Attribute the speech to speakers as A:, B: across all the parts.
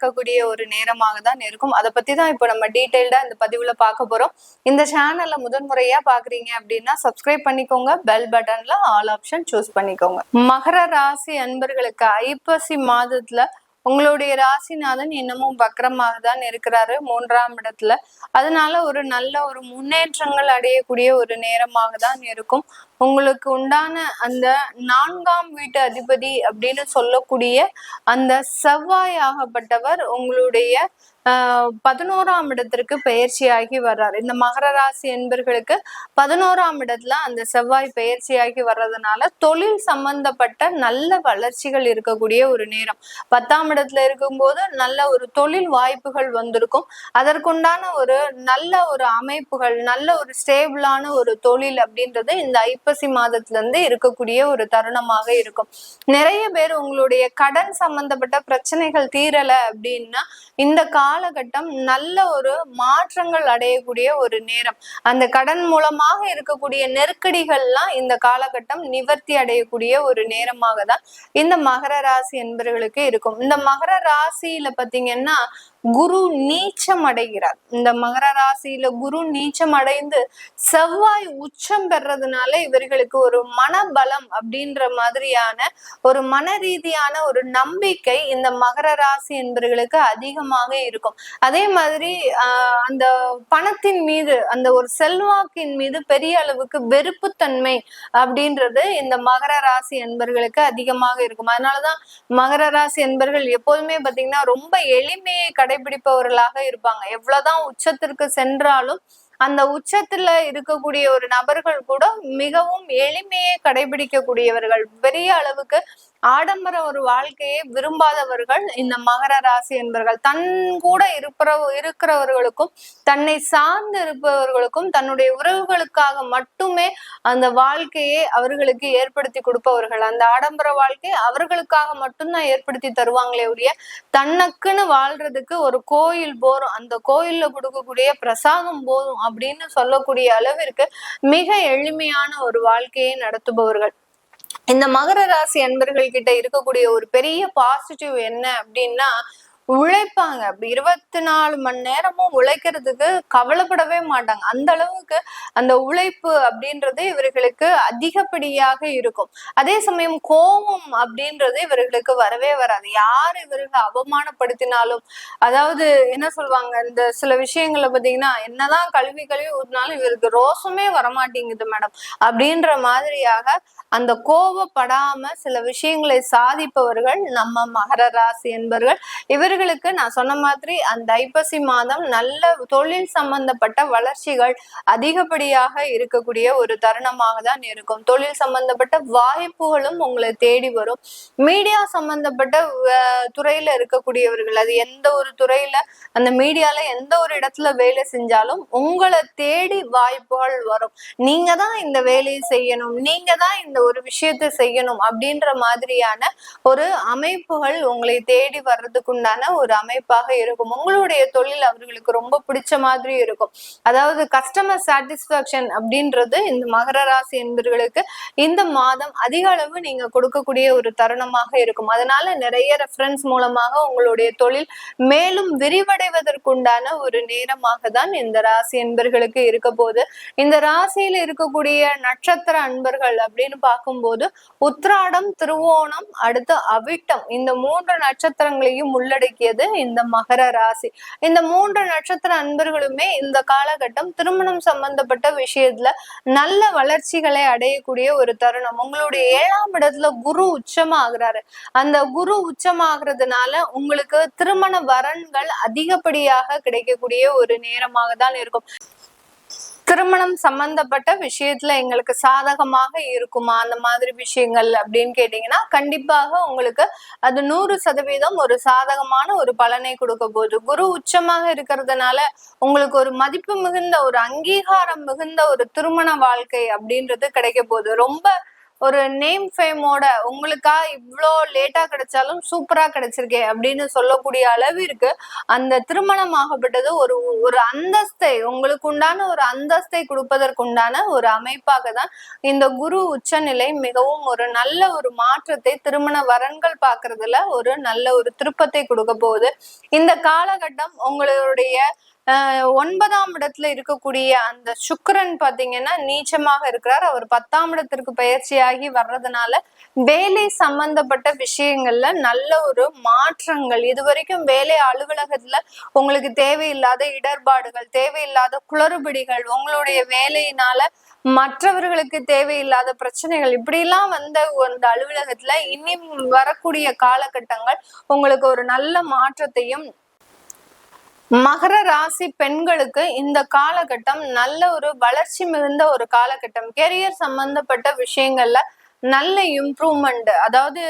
A: நடக்கக்கூடிய ஒரு நேரமாக தான் இருக்கும். அதை பத்தி தான் இப்போ நம்ம டீட்டெயில்டா இந்த பதிவுல பார்க்க போறோம். இந்த சேனல்ல முதன்முறையா பாக்குறீங்க அப்படின்னா சப்ஸ்கிரைப் பண்ணிக்கோங்க. பெல் பட்டன்ல ஆல் ஆப்ஷன் சூஸ் பண்ணிக்கோங்க. மகர ராசி அன்பர்களுக்கு ஐப்பசி மாதத்துல உங்களுடைய ராசிநாதன் இன்னமும் வக்கரமாக தான் இருக்கிறாரு. மூன்றாம் இடத்துல. அதனால ஒரு நல்ல ஒரு முன்னேற்றங்கள் அடையக்கூடிய ஒரு நேரமாக தான் இருக்கும். உங்களுக்கு உண்டான அந்த நான்காம் வீட்டு அதிபதி அப்படின்னு சொல்லக்கூடிய அந்த செவ்வாய் ஆகப்பட்டவர் உங்களுடைய பதினோராம் இடத்திற்கு பயிற்சியாகி வர்றார். இந்த மகர ராசி என்பர்களுக்கு பதினோராம் இடத்துல அந்த செவ்வாய் பயிற்சியாகி வர்றதுனால தொழில் சம்பந்தப்பட்ட நல்ல வளர்ச்சிகள் இருக்கக்கூடிய ஒரு நேரம். பத்தாம் இடத்துல இருக்கும்போது நல்ல ஒரு தொழில் வாய்ப்புகள் வந்திருக்கும். அதற்குண்டான ஒரு நல்ல ஒரு அமைப்புகள் நல்ல ஒரு ஸ்டேபிளான ஒரு தொழில் அப்படின்றது இந்த ஐப்பசி மாதத்துல இருந்து இருக்கக்கூடிய ஒரு தருணமாக இருக்கும். நிறைய பேர் உங்களுடைய கடன் சம்பந்தப்பட்ட பிரச்சனைகள் தீரல அப்படின்னா இந்த காலகட்டம் நல்ல ஒரு மாற்றங்கள் அடையக்கூடிய ஒரு நேரம். அந்த கடன் மூலமாக இருக்கக்கூடிய நெருக்கடிகள்லாம் இந்த காலகட்டம் நிவர்த்தி அடையக்கூடிய ஒரு நேரமாக தான் இந்த மகர ராசி என்பவர்களுக்கு இருக்கும். இந்த மகர ராசியில பாத்தீங்கன்னா குரு நீச்சம் அடைகிறார். இந்த மகர ராசியில குரு நீச்சம் அடைந்து செவ்வாய் உச்சம் பெறதுனால இவர்களுக்கு ஒரு மனபலம் அப்படின்ற மாதிரியான ஒரு மன ரீதியான ஒரு நம்பிக்கை இந்த மகர ராசி என்பவர்களுக்கு அதிகமாக இருக்கும். அதே மாதிரி ஆஹ் அந்த பணத்தின் மீது அந்த ஒரு செல்வாக்கின் மீது பெரிய அளவுக்கு வெறுப்புத்தன்மை அப்படின்றது இந்த மகர ராசி என்பர்களுக்கு அதிகமாக இருக்கும். அதனாலதான் மகர ராசி என்பர்கள் எப்போதுமே பாத்தீங்கன்னா ரொம்ப எளிமையை கடைபிடிப்பவர்களாக இருப்பாங்க. எவ்வளவுதான் உச்சத்திற்கு சென்றாலும் அந்த உச்சத்துல இருக்கக்கூடிய ஒரு நபர்கள் கூட மிகவும் எளிமையை கடைபிடிக்கக்கூடியவர்கள். பெரிய அளவுக்கு ஆடம்பர ஒரு வாழ்க்கையை விரும்பாதவர்கள் இந்த மகர ராசி என்பவர்கள் தன் கூட இருப்பற இருக்கிறவர்களுக்கும் தன்னை சார்ந்து இருப்பவர்களுக்கும் தன்னுடைய உறவுகளுக்காக மட்டுமே அந்த வாழ்க்கையை அவர்களுக்கு ஏற்படுத்தி கொடுப்பவர்கள். அந்த ஆடம்பர வாழ்க்கை அவர்களுக்காக மட்டும்தான் ஏற்படுத்தி தருவாங்களே உடைய தனக்குன்னு வாழ்றதுக்கு ஒரு கோயில் போரும் அந்த கோயில்ல கொடுக்கக்கூடிய பிரசாதம் போதும். அப்படின்னு சொல்லக்கூடிய அளவிற்கு மிக எளிமையான ஒரு வாழ்க்கையை நடத்துபவர்கள். இந்த மகர ராசி அன்பர்கள் கிட்ட இருக்கக்கூடிய ஒரு பெரிய பாசிட்டிவ் என்ன அப்படின்னா உழைப்பாங்க. அப்படி இருபத்தி நாலு மணி நேரமும் உழைக்கிறதுக்கு கவலைப்படவே மாட்டாங்க. அந்த அளவுக்கு அந்த உழைப்பு அப்படின்றது இவர்களுக்கு அதிகப்படியாக இருக்கும். அதே சமயம் கோபம் அப்படின்றது இவர்களுக்கு வரவே வராது. யார் இவர்களை அவமானப்படுத்தினாலும் அதாவது என்ன சொல்லுவாங்க இந்த சில விஷயங்களை பார்த்தீங்கன்னா என்னதான் கல்வி கல்வி ஊட்டினாலும் இவருக்கு ரோசமே வரமாட்டேங்குது மேடம். அப்படின்ற மாதிரியாக அந்த கோபப்படாம சில விஷயங்களை சாதிப்பவர்கள் நம்ம மகர ராசி என்பவர்கள் இவர்கள் இவர்களுக்கு நான் சொன்ன மாதிரி அந்த ஐப்பசி மாதம் நல்ல தொழில் சம்பந்தப்பட்ட வளர்ச்சிகள் அதிகப்படியாக இருக்கக்கூடிய ஒரு தருணமாக தான் இருக்கும். தொழில் சம்பந்தப்பட்ட வாய்ப்புகளும் உங்களை தேடி வரும். மீடியா சம்பந்தப்பட்ட துறையில இருக்கக்கூடியவர்கள் அது எந்த ஒரு துறையில அந்த மீடியால எந்த ஒரு இடத்துல வேலை செஞ்சாலும் உங்களை தேடி வாய்ப்புகள் வரும். நீங்க தான் இந்த வேலையை செய்யணும் நீங்க தான் இந்த ஒரு விஷயத்தை செய்யணும் அப்படின்ற மாதிரியான ஒரு அமைப்புகள் உங்களை தேடி வர்றதுக்குண்டான ஒரு அமைப்பாக இருக்கும். உங்களுடைய தொழில் அவர்களுக்கு ரொம்ப பிடிச்ச மாதிரி இருக்கும். அதாவது கஸ்டமர் சாட்டிஸ்பாக்சன் அப்படின்றது இந்த மகர ராசி என்பர்களுக்கு இந்த மாதம் அதிக அளவு நீங்க கொடுக்கக்கூடிய ஒரு தருணமாக இருக்கும். அதனால நிறைய ரெஃபரன்ஸ் மூலமாக உங்களுடைய தொழில் மேலும் விரிவடைவதற்குண்டான ஒரு நேரமாக தான் இந்த ராசி என்பர்களுக்கு இருக்க போது இந்த ராசியில் இருக்கக்கூடிய நட்சத்திர அன்பர்கள் அப்படின்னு பார்க்கும்போது உத்ராடம் திருவோணம் அடுத்து அவிட்டம் இந்த மூன்று நட்சத்திரங்களையும் உள்ளடக்கி உள்ளடக்கியது இந்த மகர ராசி. இந்த மூன்று நட்சத்திர அன்பர்களுமே இந்த காலகட்டம் திருமணம் சம்பந்தப்பட்ட விஷயத்துல நல்ல வளர்ச்சிகளை அடையக்கூடிய ஒரு தருணம். உங்களுடைய ஏழாம் இடத்துல குரு உச்சமாகிறாரு. அந்த குரு உச்சமாகிறதுனால உங்களுக்கு திருமண வரன்கள் அதிகப்படியாக கிடைக்கக்கூடிய ஒரு நேரமாக தான் இருக்கும். திருமணம் சம்பந்தப்பட்ட விஷயத்துல எங்களுக்கு சாதகமாக இருக்குமா? அந்த மாதிரி விஷயங்கள் அப்படின்னு கேட்டீங்கன்னா கண்டிப்பாக உங்களுக்கு அது நூறு சதவீதம் ஒரு சாதகமான ஒரு பலனை கொடுக்க போகுது. குரு உச்சமாக இருக்கிறதுனால உங்களுக்கு ஒரு மதிப்பு மிகுந்த ஒரு அங்கீகாரம் மிகுந்த ஒரு திருமண வாழ்க்கை அப்படின்றது கிடைக்க போகுது. ரொம்ப ஒரு நேம் ஃபேமோட உங்களுக்கா இவ்வளோ லேட்டா கிடைச்சாலும் சூப்பரா கிடைச்சிருக்கே அப்படின்னு சொல்லக்கூடிய அளவிற்கு அந்த திருமணம் ஆகப்பட்டது ஒரு ஒரு அந்தஸ்தை உங்களுக்கு உண்டான ஒரு அந்தஸ்தை கொடுப்பதற்குண்டான ஒரு அமைப்பாக தான் இந்த குரு உச்சநிலை மிகவும் ஒரு நல்ல ஒரு மாற்றத்தை திருமண வரன்கள் பார்க்கறதுல ஒரு நல்ல ஒரு திருப்பத்தை கொடுக்க போகுது. இந்த காலகட்டம் உங்களுடைய ஒன்பதாம் இடத்துல இருக்கக்கூடிய அந்த சுக்கரன் பாத்தீங்கன்னா நீச்சமாக இருக்கிறார். அவர் பத்தாம் இடத்திற்கு பயிற்சியாகி வர்றதுனால வேலை சம்பந்தப்பட்ட விஷயங்கள்ல நல்ல ஒரு மாற்றங்கள். இது வரைக்கும் வேலை அலுவலகத்துல உங்களுக்கு தேவையில்லாத இடர்பாடுகள் தேவையில்லாத குளறுபடிகள் உங்களுடைய வேலையினால மற்றவர்களுக்கு தேவையில்லாத பிரச்சனைகள் இப்படிலாம் வந்த அந்த அலுவலகத்துல இனி வரக்கூடிய காலகட்டங்கள் உங்களுக்கு ஒரு நல்ல மாற்றத்தையும் மகர ராசி பெண்களுக்கு இந்த காலகட்டம் நல்ல ஒரு வளர்ச்சி மிகுந்த ஒரு காலகட்டம். கெரியர் சம்பந்தப்பட்ட விஷயங்கள்ல நல்ல இம்ப்ரூவ்மெண்ட் அதாவது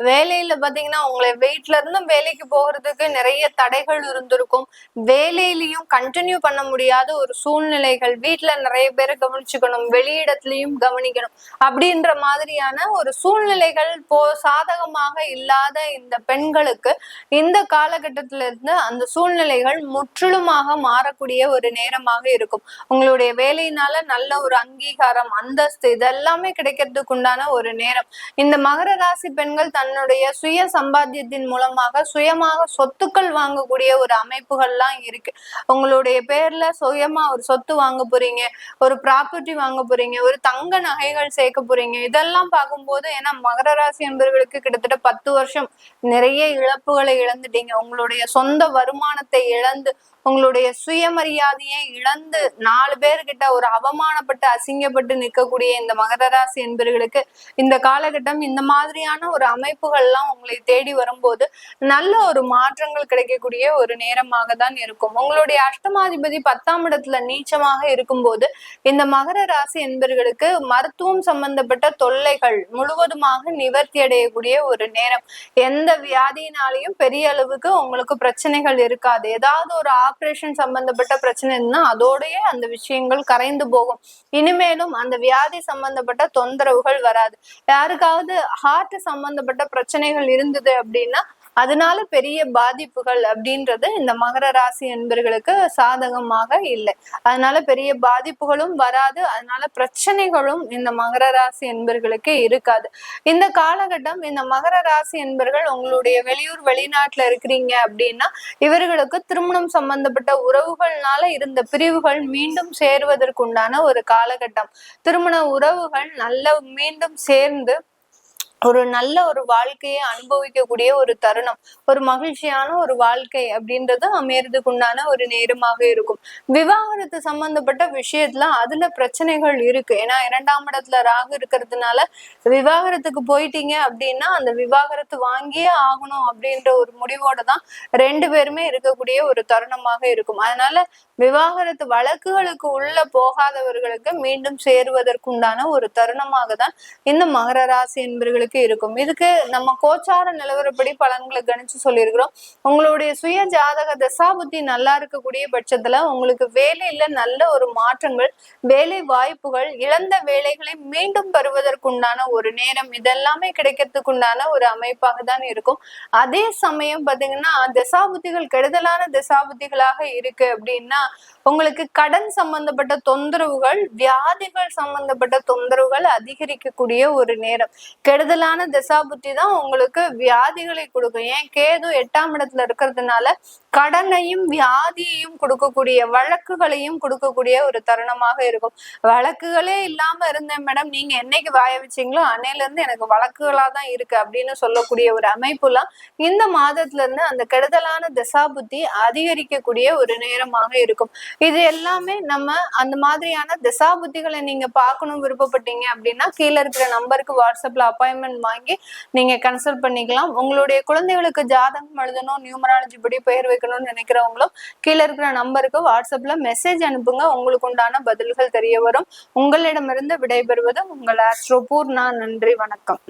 A: வேலையில பாத்தீங்கன்னா உங்களை வெயிட்ல இருந்தும் வேலைக்கு போகிறதுக்கு நிறைய தடைகள் இருந்திருக்கும். வேலையிலையும் கண்டினியூ பண்ண முடியாத ஒரு சூழ்நிலைகள். வீட்டுல நிறைய பேரை கவனிச்சுக்கணும். வெளியிடத்துலயும் கவனிக்கணும். அப்படின்ற மாதிரியான ஒரு சூழ்நிலைகள் போ சாதகமாக இல்லாத இந்த பெண்களுக்கு இந்த காலகட்டத்தில இருந்து அந்த சூழ்நிலைகள் முற்றிலுமாக மாறக்கூடிய ஒரு நேரமாக இருக்கும். உங்களுடைய வேலையினால நல்ல ஒரு அங்கீகாரம் அந்தஸ்து இதெல்லாமே கிடைக்கிறதுக்கு உண்டான ஒரு நேரம். இந்த மகர ராசி பெண்கள் தன்னுடைய சுய சம்பாத்தியத்தின் மூலமாக சுயமாக சொத்துக்கள் வாங்கக்கூடிய ஒரு அமைப்புகள்லாம் இருக்கு. உங்களுடைய பேர்ல சுயமா ஒரு சொத்து வாங்க போறீங்க ஒரு ப்ராப்பர்ட்டி வாங்க போறீங்க ஒரு தங்க நகைகள் சேர்க்க போறீங்க. இதெல்லாம் பார்க்கும்போது ஏன்னா மகர ராசி என்பவர்களுக்கு கிட்டத்தட்ட பத்து வருஷம் நிறைய இழப்புகளை இழந்துட்டீங்க. உங்களுடைய சொந்த வருமானத்தை இழந்து உங்களுடைய சுயமரியாதையை இழந்து நாலு பேர்கிட்ட ஒரு அவமானப்பட்டு அசிங்கப்பட்டு நிற்கக்கூடிய இந்த மகர ராசி என்பர்களுக்கு இந்த காலகட்டம் இந்த மாதிரியான ஒரு அமைப்புகள்லாம் உங்களை தேடி வரும்போது நல்ல ஒரு மாற்றங்கள் கிடைக்கக்கூடிய ஒரு நேரமாக தான் இருக்கும். உங்களுடைய அஷ்டமாதிபதி பத்தாம் இடத்துல நீச்சமாக இருக்கும்போது இந்த மகர ராசி என்பர்களுக்கு மருத்துவம் சம்பந்தப்பட்ட தொல்லைகள் முழுவதுமாக நிவர்த்தி அடையக்கூடிய ஒரு நேரம். எந்த வியாதியினாலையும் பெரிய அளவுக்கு உங்களுக்கு பிரச்சனைகள் இருக்காது. ஏதாவது ஒரு ஆப்ரேஷன் சம்பந்தப்பட்ட பிரச்சனை இருந்தா அதோடய அந்த விஷயங்கள் கரைந்து போகும். இனிமேலும் அந்த வியாதி சம்பந்தப்பட்ட தொந்தரவுகள் வராது. யாருக்காவது ஹார்ட் சம்பந்தப்பட்ட பிரச்சனைகள் இருந்தது அப்படின்னா அதனால பெரிய பாதிப்புகள் அப்படின்றது இந்த மகர ராசி என்பர்களுக்கு சாதகமாக இல்லை. அதனால பெரிய பாதிப்புகளும் வராது. அதனால பிரச்சனைகளும் இந்த மகர ராசி என்பர்களுக்கு இருக்காது. இந்த காலகட்டம் இந்த மகர ராசி என்பர்கள் உங்களுடைய வெளியூர் வெளிநாட்டுல இருக்கிறீங்க அப்படின்னா இவர்களுக்கு திருமணம் சம்பந்தப்பட்ட உறவுகள்னால இருந்த பிரிவுகள் மீண்டும் சேருவதற்குண்டான ஒரு காலகட்டம். திருமண உறவுகள் நல்ல மீண்டும் சேர்ந்து ஒரு நல்ல ஒரு வாழ்க்கையை அனுபவிக்கக்கூடிய ஒரு தருணம். ஒரு மகிழ்ச்சியான ஒரு வாழ்க்கை அப்படின்றது அமையறதுக்கு உண்டான ஒரு நேரமாக இருக்கும். விவாகரத்து சம்பந்தப்பட்ட விஷயத்துல அதுல பிரச்சனைகள் இருக்கு. ஏன்னா இரண்டாம் இடத்துல ராகு இருக்கிறதுனால விவாகரத்துக்கு போயிட்டீங்க அப்படின்னா அந்த விவாகரத்து வாங்கியே ஆகணும் அப்படின்ற ஒரு முடிவோட தான் ரெண்டு பேருமே இருக்கக்கூடிய ஒரு தருணமாக இருக்கும். அதனால விவாகரத்து வழக்குகளுக்கு உள்ள போகாதவர்களுக்கு மீண்டும் சேருவதற்குண்டான ஒரு தருணமாக தான் இந்த மகர ராசி உங்களுக்கு இருக்கும். இதுக்கு நம்ம கோச்சார நிலவரப்படி பலன்களை கணிச்சு சொல்லியிருக்கிறோம். உங்களுடைய சுய ஜாதக தசாபுத்தி நல்லா இருக்கக்கூடிய பட்சத்துல உங்களுக்கு வேலையில நல்ல ஒரு மாற்றங்கள் வேலை வாய்ப்புகள் இழந்த வேலைகளை மீண்டும் பெறுவதற்குண்டான ஒரு நேரம் இதெல்லாமே கிடைக்கிறதுக்குண்டான ஒரு அமைப்பாக தான் இருக்கும். அதே சமயம் பாத்தீங்கன்னா தசாபுத்திகள் கெடுதலான தசாபுத்திகளாக இருக்கு அப்படின்னா உங்களுக்கு கடன் சம்பந்தப்பட்ட தொந்தரவுகள் வியாதிகள் சம்பந்தப்பட்ட தொந்தரவுகள் அதிகரிக்கக்கூடிய ஒரு நேரம். கெடுதல் கெடுதலான தசாபுத்தி தான் உங்களுக்கு வியாதிகளை கொடுக்கும். ஏன்? கேது எட்டாம் இடத்துல இருக்கிறதுனால கடனையும் வியாதியையும் கொடுக்கக்கூடிய வழக்குகளையும் கொடுக்கக்கூடிய ஒரு தருணமாக இருக்கும். வழக்குகளே இல்லாம இருந்தேன் மேடம். நீங்க என்னைக்கு வாய வச்சீங்களோ அன்னையில இருந்து எனக்கு வழக்குகளா தான் இருக்கு அப்படின்னு சொல்லக்கூடிய ஒரு அமைப்புலாம் இந்த மாதத்துல இருந்து அந்த கெடுதலான திசாபுத்தி அதிகரிக்கக்கூடிய ஒரு நேரமாக இருக்கும். இது எல்லாமே நம்ம அந்த மாதிரியான தசாபுத்திகளை நீங்க பார்க்கணும் விருப்பப்பட்டீங்க அப்படின்னா கீழே இருக்கிற நம்பருக்கு வாட்ஸ்அப்ல அப்பாயின்மெண்ட் வாங்கி நீங்க கன்சல்ட் பண்ணிக்கலாம். உங்களுடைய குழந்தைகளுக்கு ஜாதகம் எழுதணும் நியூமராலஜி படி பெயர் வைக்கணும்னு நினைக்கிறவங்களும் கீழே இருக்கிற நம்பருக்கு வாட்ஸ்அப்ல மெசேஜ் அனுப்புங்க. உங்களுக்கு உண்டான பதில்கள் தெரிய வரும். உங்களிடமிருந்து விடைபெறுவது உங்கள் ஆஸ்ட்ரோ பூர்ணா நன்றி வணக்கம்.